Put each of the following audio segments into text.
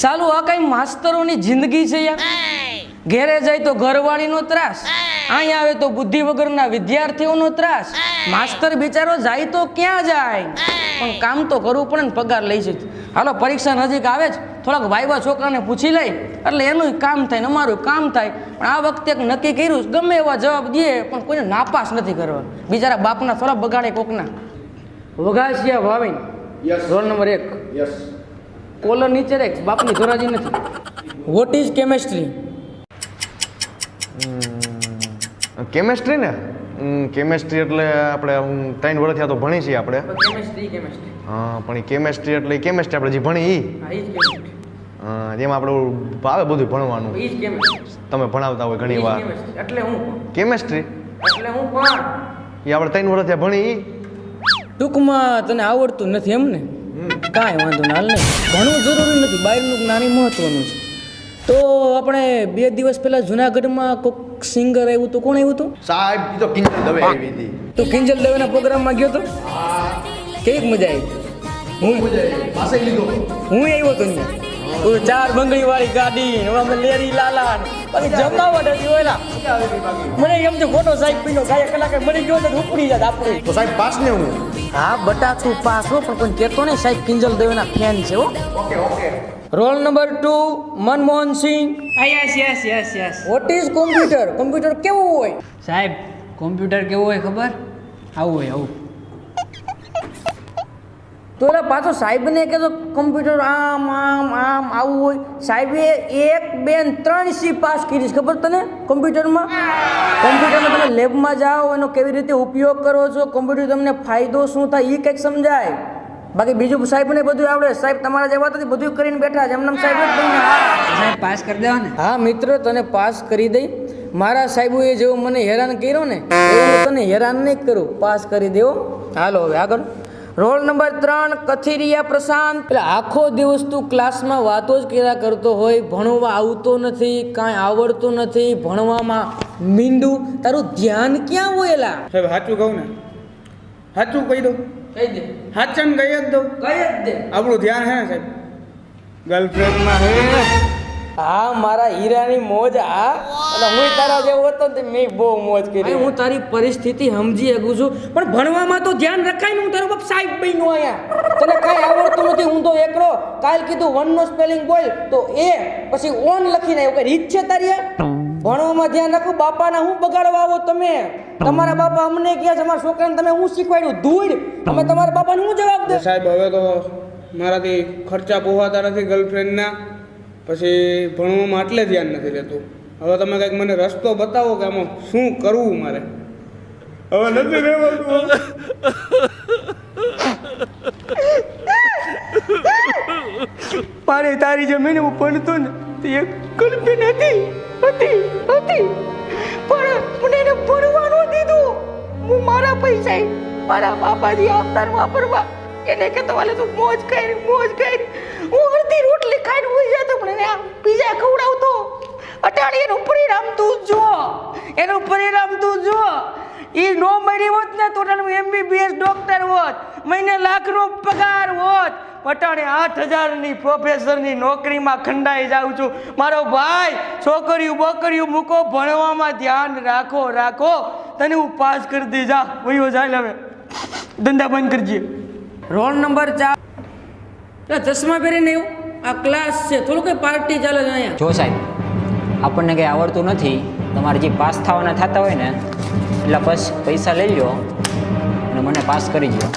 સાલું આ કઈ માસ્તરોની જિંદગી છે યાર. ઘેરે જાય તો ઘરવાળીનો ત્રાસ. અહીંયા આવે તો બુદ્ધિ વગરના વિદ્યાર્થીઓનો ત્રાસ. માસ્તર બિચારો જાય તો ક્યાં જાય? પણ કામ તો કરવું પડે ને પગાર લઈ છે હાલો પરીક્ષા નજીક આવે જ. થોડાક વાયવા છોકરાને પૂછી લઈ. એટલે એનું કામ થાય ને અમારું કામ થાય. પણ આ વખતે એક નક્કી કર્યું ગમે એવા જવાબ દે પણ કોઈને નાપાસ નથી કરવા બિચારા બાપના થોડા બગાડે કોકના. વઘાસિયા ભાવિન રોલ નંબર એક. યસ કોલર નીચે રે બાપની ધોરાજી નથી. વોટ ઇઝ કેમેસ્ટ્રી કેમેસ્ટ્રી ને? કેમેસ્ટ્રી એટલે આપણે હું ત્રણ વર્ષ થયા તો ભણી છીએ આપણે. કેમેસ્ટ્રી કેમેસ્ટ્રી હા પણ એ કેમેસ્ટ્રી એટલે કેમેસ્ટ્રી આપણે જે ભણી એ ઈ જેમાં આપણે ભાવે બધું ભણવાનું. ઈ જ કેમેસ્ટ્રી તમે ભણાવતા હોય ઘણી વાર. એટલે હું કેમેસ્ટ્રી એટલે હું પણ એ આપણે ત્રણ વર્ષ થયા ભણી ટૂંકમાં તને આવડતું નથી એમ ને? કાંઈ વાંધો ના નહીં. ઘણું જરૂરી નથી બહારનું જ્ઞાન મહત્ત્વનું મહત્વનું છે. તો આપણે બે દિવસ પહેલા જુનાગઢમાં કોઈક સિંગર આવ્યું હતું કોણ આવ્યું હતું? સાહેબ તો કિંજલ દવે આવી હતી. તો કિંજલ દવેના પ્રોગ્રામમાં ગયો તો? કેવી મજા આવી? હું મજા પાસે લીધો. હું આવ્યો હતો ઓલું ચાર બંગડી વાળી ગાડી હવે અમે લેરી લાલા ને પછી જમાવટ હતી ઓલા મને એમ છે ખોટો સાહેબ પીનો ગાય કલાકે મરી ગયો તો ઉપડી જાત આપણું. તો સાહેબ પાસ ને હું? હા બટા તું પાસ હો પણ કોઈ કહેતો નહીં સાહેબ કિંજલ દેવના ફેન છે હો. Okay okay. Roll number two Manmohan Singh. Yes yes yes yes what is computer computer કેવું હોય? સાહેબ કોમ્પ્યુટર કેવું હોય ખબર? આવું હોય આવું. તો એટલે પાછો સાહેબને કહેતો કોમ્પ્યુટર આમ આમ આમ આવું હોય. સાહેબે એક બે ને ત્રણ સી પાસ કરી છે. ખબર તને કોમ્પ્યુટરમાં કોમ્પ્યુટરમાં તમે લેબમાં જાઓ એનો કેવી રીતે ઉપયોગ કરો છો? કોમ્પ્યુટર તમને ફાયદો શું થાય? એ કંઈક સમજાય. બાકી બીજું સાહેબને બધું આવડે. સાહેબ તમારા જેવા તો બધું કરીને બેઠા છે. એમને સાહેબ સાહેબ પાસ કરી દેવા ને હા મિત્ર તને પાસ કરી દઈ. મારા સાહેબોએ જેવું મને હેરાન કર્યો ને એવું તને હેરાન નહીં કરું. પાસ કરી દેવો હાલો હવે આગળ. રોલ નંબર ત્રણ કથિરિયા પ્રશાંત. એટલે આખો દિવસ તું ક્લાસમાં વાતો જ કર્યા કરતો હોય ભણવા આવતો નથી કાંઈ આવડતું નથી ભણવામાં મીંડું. તારું ધ્યાન ક્યાં હોય એલા સાહેબ સાચું કહું ને. સાચું કહી દઉં? કહી દે. સાચા કહી જ દઉં? કહી જ દે. આપણું ધ્યાન હે ને સાહેબ? ગર્લફ્રેન્ડમાં હે. હા મારા હીરાની મોજ આ અને હું તારા જેવો હતો ને મેં બહુ મોજ કરી. હું તારી પરિસ્થિતિ સમજી શકું છું પણ ભણવામાં તો ધ્યાન રખાય ને હું તારો બાપ સાહેબ બન્યો અહીંયા. તને કાંઈ આવડતું નથી હું તો એકલો. કાલ કીધું વન નો સ્પેલિંગ બોલ તો એ પછી ઓન લખીને એવું કઈ રીત છે તારી ભણવામાં ધ્યાન રાખો બાપાના હું બગાડવા આવો તમે? તમારા બાપા અમને કહે છે અમારા છોકરાને તમે હું શીખવાડ્યું? ધૂળ. અમે તમારા બાપાને હું જવાબ દે સાહેબ હવે તો મારાથી ખર્ચા પોહાતા નથી ગર્લફ્રેન્ડના પછી ભણવામાં આટલે ધ્યાન નથી રહેતું. હવે તમે કંઈક મને રસ્તો બતાવો કે આમાં શું કરવું મારે? હવે નથી રહેવાનું. મારે તારી જમીન હું ભણતો ને તે એક કલ્પી નથી હતી હતી. પણ મને એને ભણવાનું દીધું. હું મારા પૈસા મારા બાપાજી આવતાર વાપરવા. એને કહેતો વાલે તું મોજ કર મોજ કર. હું અડધી રોટલી ખાઈને ઉઈ જતો પણ એને બીજા ખવડાવતો. અટાણી એનું પરિણામ તું જો. એનું પરિણામ તું જો. એ નો મળી હોત ને તો એમબીબીએસ ડોક્ટર હોત. મહિને લાખનો પગાર હોત. પટાણે આઠ હજારની પ્રોફેસરની નોકરીમાં ખંડાઈ જાઉં છું. મારો ભાઈ છોકરીઓ બોકરીઓ મૂકો, ભણવામાં ધ્યાન રાખો રાખો. તને હું પાસ કરી દઈ જા, વયો જાય હવે. ધંધા બંધ કરજે. રોલ નંબર ચાર. ચશ્મા પહેરીને એવું આ ક્લાસ છે થોડું કઈ પાર્ટી ચાલે છે અહીંયા. જો સાહેબ આપણને કંઈ આવડતું નથી તમારે જે પાસ થવાના થતા હોય ને એટલા બસ પૈસા લઈ લો અને મને પાસ કરી દો.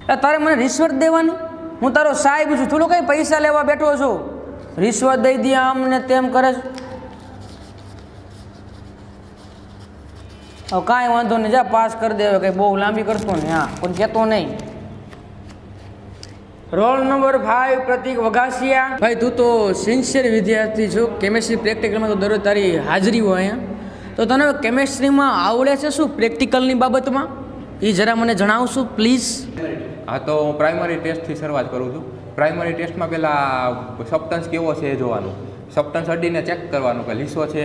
એટલે તારે મને રિશ્વત દેવાની? હું તારો સાહેબ છું થોડું કઈ પૈસા લેવા બેઠો છું. રિશ્વત દઈ દે આમ ને તેમ કરે છે. હવે કાંઈ વાંધો નહીં જા પાસ કરી દે કંઈ બહુ લાંબી કરતો નહીં હા કોઈ કહેતો નહીં. Roll number five Pratik Vaghasiya. ભાઈ તું તો સિન્સિયર વિદ્યાર્થી છો કેમેસ્ટ્રી પ્રેક્ટિકલમાં તો દરરોજ તારી હાજરી હોય અહીંયા તો તને કેમેસ્ટ્રીમાં આવડે છે શું પ્રેક્ટિકલની બાબતમાં? એ જરા મને જણાવશું પ્લીઝ હા તો હું પ્રાઇમરી ટેસ્ટથી શરૂઆત કરું છું. પ્રાઇમરી ટેસ્ટમાં પહેલાં સબ્ટન્સ કેવો છે એ જોવાનું. સબસ્ટન્સ અડીને ચેક કરવાનું કે લીસો છે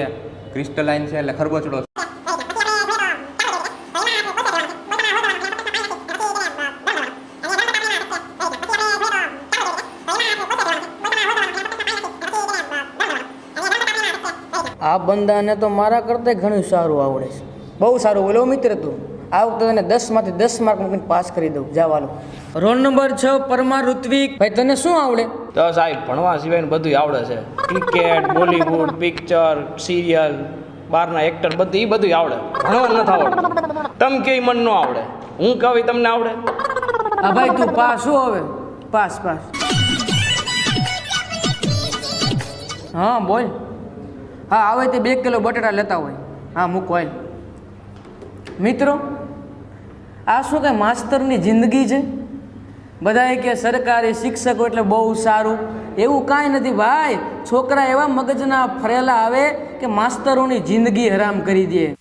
ક્રિસ્ટલાઇન છે એટલે ખરબચડો આ બંદાને તો મારા કરતાં ઘણું સારું આવડે છે. બહુ સારું બોલો મિત્ર તું. આ વખતે તને દસમાંથી દસ માર્ક મૂકીને પાસ કરી દઉં. જવાનું રોલ નંબર છ પરમાર ઋત્વિક. ભાઈ તને શું આવડે? તો સાહેબ ભણવા સિવાયનું બધું આવડે છે. ક્રિકેટ બોલીવુડ પિક્ચર સિરિયલ બહારના એક્ટર બધું એ બધું આવડે. ભણવા નથી આવડતું. તમ કે મન ન આવડે. હું કહું તમને આવડે? હા ભાઈ તું પાસ શું હવે. Pass pass. હા બોલ. હા, આવે તે બે કિલો બટાટા લેતા હોય. હા, મૂકો, હાલ. મિત્રો, આ શું કે માસ્તરની જિંદગી છે? બધાએ કે સરકારી શિક્ષકો એટલે બહુ સારું. એવું કાંઈ નથી. ભાઈ, છોકરા એવા મગજના ફરેલા આવે કે માસ્તરોની જિંદગી હરામ કરી દે.